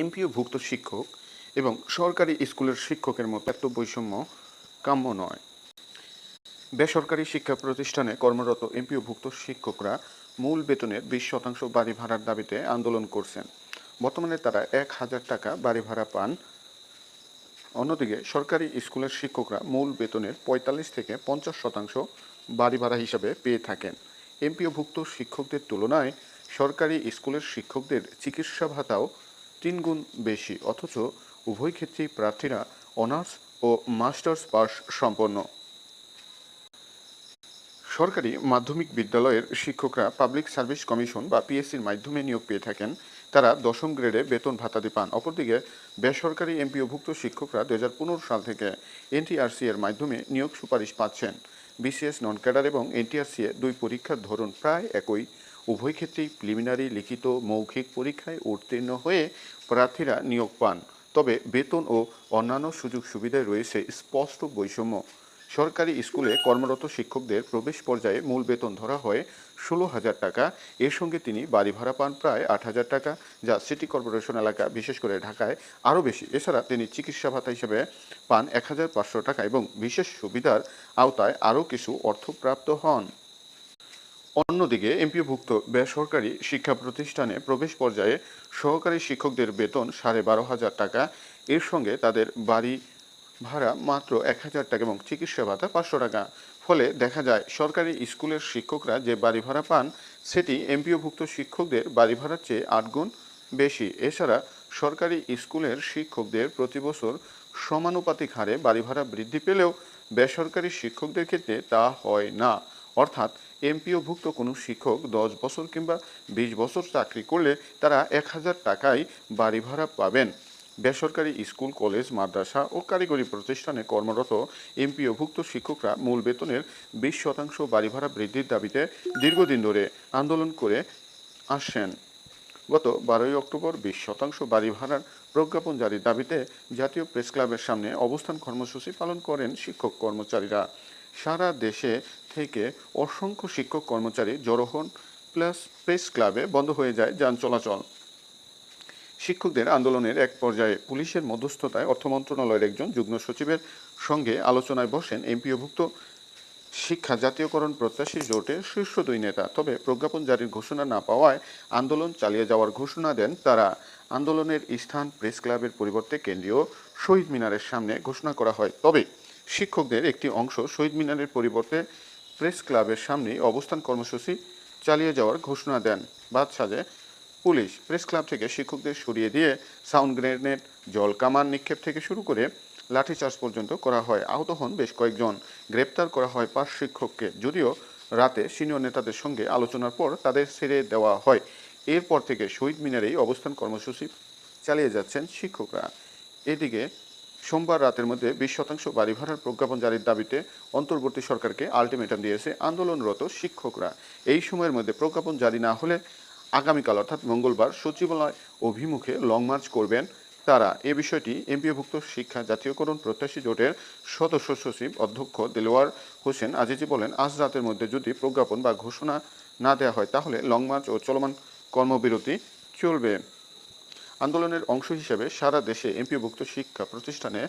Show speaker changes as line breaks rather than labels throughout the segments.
এমপিওভুক্ত শিক্ষক এবং সরকারি স্কুলের শিক্ষকের মতো এত বৈষম্য কাম্য নয়। বেসরকারি শিক্ষা প্রতিষ্ঠানে কর্মরত এমপিওভুক্ত শিক্ষকরা মূল বেতনের বিশ শতাংশ বাড়ি ভাড়ার দাবিতে আন্দোলন করছেন। বর্তমানে তারা এক হাজার টাকা বাড়ি ভাড়া পান। অন্যদিকে সরকারি স্কুলের শিক্ষকরা মূল বেতনের পঁয়তাল্লিশ থেকে পঞ্চাশ শতাংশ বাড়ি ভাড়া হিসাবে পেয়ে থাকেন। এমপিওভুক্ত শিক্ষকদের তুলনায় সরকারি স্কুলের শিক্ষকদের চিকিৎসা ভাতাও তিনগুণ বেশি, অথচ উভয় ক্ষেত্রেই প্রার্থীরা অনার্স ও মাস্টার্স পাস সম্পন্ন। সরকারি মাধ্যমিক বিদ্যালয়ের শিক্ষকরা পাবলিক সার্ভিস কমিশন বা পিএসসির মাধ্যমে নিয়োগ পেয়ে থাকেন। তারা দশম গ্রেডে বেতন ভাতাদি পান। অপরদিকে, বেসরকারি এমপিওভুক্ত শিক্ষকরা দু হাজার পনেরো সাল থেকে এনটিআরসি এর মাধ্যমে নিয়োগ সুপারিশ পাচ্ছেন। বিসিএস নন ক্যাডার এবং এনটিআরসি এ দুই পরীক্ষার ধরন প্রায় একই। উভয় ক্ষেত্রেই প্রিলিমিনারি লিখিত মৌখিক পরীক্ষায় উত্তীর্ণ হয়ে প্রার্থীরা নিয়োগ পান। তবে বেতন ও অন্যান্য সুযোগ সুবিধায় রয়েছে স্পষ্ট বৈষম্য। সরকারি স্কুলে কর্মরত শিক্ষকদের প্রবেশ পর্যায়ে মূল বেতন ধরা হয় ষোলো হাজার টাকা। এর সঙ্গে তিনি বাড়ি ভাড়া পান প্রায় আট হাজার টাকা, যা সিটি কর্পোরেশন এলাকা, বিশেষ করে ঢাকায়, আরও বেশি। এছাড়া তিনি চিকিৎসা ভাতা হিসেবে পান এক হাজার পাঁচশো টাকা এবং বিশেষ সুবিধার আওতায় আরও কিছু অর্থপ্রাপ্ত হন। অন্যদিকে এমপিওভুক্ত বেসরকারি শিক্ষা প্রতিষ্ঠানে প্রবেশ পর্যায়ে সহকারী শিক্ষকদের বেতন সাড়ে বারো হাজার টাকা। এর সঙ্গে তাদের বাড়ি ভাড়া মাত্র এক হাজার টাকা এবং চিকিৎসা ভাতা পাঁচশো টাকা। ফলে দেখা যায়, সরকারি স্কুলের শিক্ষকরা যে বাড়ি ভাড়া পান, সেটি এমপিওভুক্ত শিক্ষকদের বাড়ি ভাড়ার চেয়ে আট গুণ বেশি। এছাড়া সরকারি স্কুলের শিক্ষকদের প্রতি বছর সমানুপাতিক হারে বাড়ি ভাড়া বৃদ্ধি পেলেও বেসরকারি শিক্ষকদের ক্ষেত্রে তা হয় না। অর্থাৎ এমপিওভুক্ত কোনো শিক্ষক দশ বছর কিংবা বিশ বছর চাকরি করলে তারা এক হাজার টাকায় বাড়ি ভাড়া পাবেন। বেসরকারি স্কুল, কলেজ, মাদ্রাসা ও কারিগরি প্রতিষ্ঠানে কর্মরত এমপিওভুক্ত শিক্ষকরা মূল বেতনের বিশ শতাংশ বাড়ি ভাড়া বৃদ্ধির দাবিতে দীর্ঘদিন ধরে আন্দোলন করে আসছেন। গত বারোই অক্টোবর বিশ শতাংশ বাড়ি ভাড়ার প্রজ্ঞাপন জারির দাবিতে জাতীয় প্রেস ক্লাবের সামনে অবস্থান কর্মসূচি পালন করেন শিক্ষক কর্মচারীরা। সারা দেশে থেকে অসংখ্য শিক্ষক কর্মচারী জড়ো হন, প্লাস প্রেস ক্লাবে বন্ধ হয়ে যায় যান চলাচল। শিক্ষকদের আন্দোলনের এক পর্যায়ে পুলিশের মধ্যস্থতায় অর্থ মন্ত্রণালয়ের একজন যুগ্ম সচিবের সঙ্গে আলোচনায় বসেন এমপিওভুক্ত শিক্ষা জাতীয়করণ প্রত্যাশী জোটের শীর্ষ দুই নেতা। তবে প্রজ্ঞাপন জারির ঘোষণা না পাওয়ায় আন্দোলন চালিয়ে যাওয়ার ঘোষণা দেন তারা। আন্দোলনের স্থান প্রেস ক্লাবের পরিবর্তে কেন্দ্রীয় শহীদ মিনারের সামনে ঘোষণা করা হয়। তবে শিক্ষকদের একটি অংশ শহীদ মিনারের পরিবর্তে প্রেস ক্লাবের সামনেই অবস্থান কর্মসূচি চালিয়ে যাওয়ার ঘোষণা দেন। বাদ সাজে পুলিশ প্রেস ক্লাব থেকে শিক্ষকদের সরিয়ে দিয়ে সাউন্ড গ্রেনেড, জল কামান নিক্ষেপ থেকে শুরু করে লাঠিচার্জ পর্যন্ত করা হয়। আহত হন বেশ কয়েকজন। গ্রেপ্তার করা হয় পাঁচ শিক্ষককে। যদিও রাতে সিনিয়র নেতাদের সঙ্গে আলোচনার পর তাদের ছেড়ে দেওয়া হয়। এরপর থেকে শহীদ মিনারেই অবস্থান কর্মসূচি চালিয়ে যাচ্ছেন শিক্ষকরা। এদিকে সোমবার রাতের মধ্যে বিশ শতাংশ বাড়ি ভাড়ার প্রজ্ঞাপন জারির দাবিতে অন্তর্বর্তী সরকারকে আলটিমেটাম দিয়েছে আন্দোলনরত শিক্ষকরা। এই সময়ের মধ্যে প্রজ্ঞাপন জারি না হলে আগামীকাল, অর্থাৎ মঙ্গলবার, সচিবালয় অভিমুখে লং মার্চ করবেন তারা। এ বিষয়টি এমপিওভুক্ত শিক্ষা জাতীয়করণ প্রত্যাশী জোটের সদস্য সচিব অধ্যক্ষ দেলোয়ার হোসেন আজিজি বলেন, আজ রাতের মধ্যে যদি প্রজ্ঞাপন বা ঘোষণা না দেওয়া হয়, তাহলে লং মার্চ ও চলমান কর্মবিরতি চলবে। আন্দোলনের অংশ হিসেবে সারা দেশে এমপিভুক্ত শিক্ষা প্রতিষ্ঠানে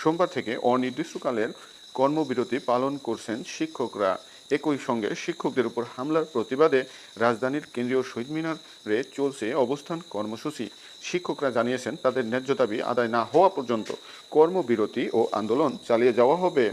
সোমবার থেকে অনির্দিষ্টকালের কর্মবিরতি পালন করছেন শিক্ষকরা। একই সঙ্গে শিক্ষকদের উপর হামলার প্রতিবাদে রাজধানীর কেন্দ্রীয় শহীদ মিনারে চলছে অবস্থান কর্মসূচি। শিক্ষকরা জানিয়েছেন, তাদের ন্যায্য দাবি আদায় না হওয়া পর্যন্ত কর্মবিরতি ও আন্দোলন চালিয়ে যাওয়া হবে।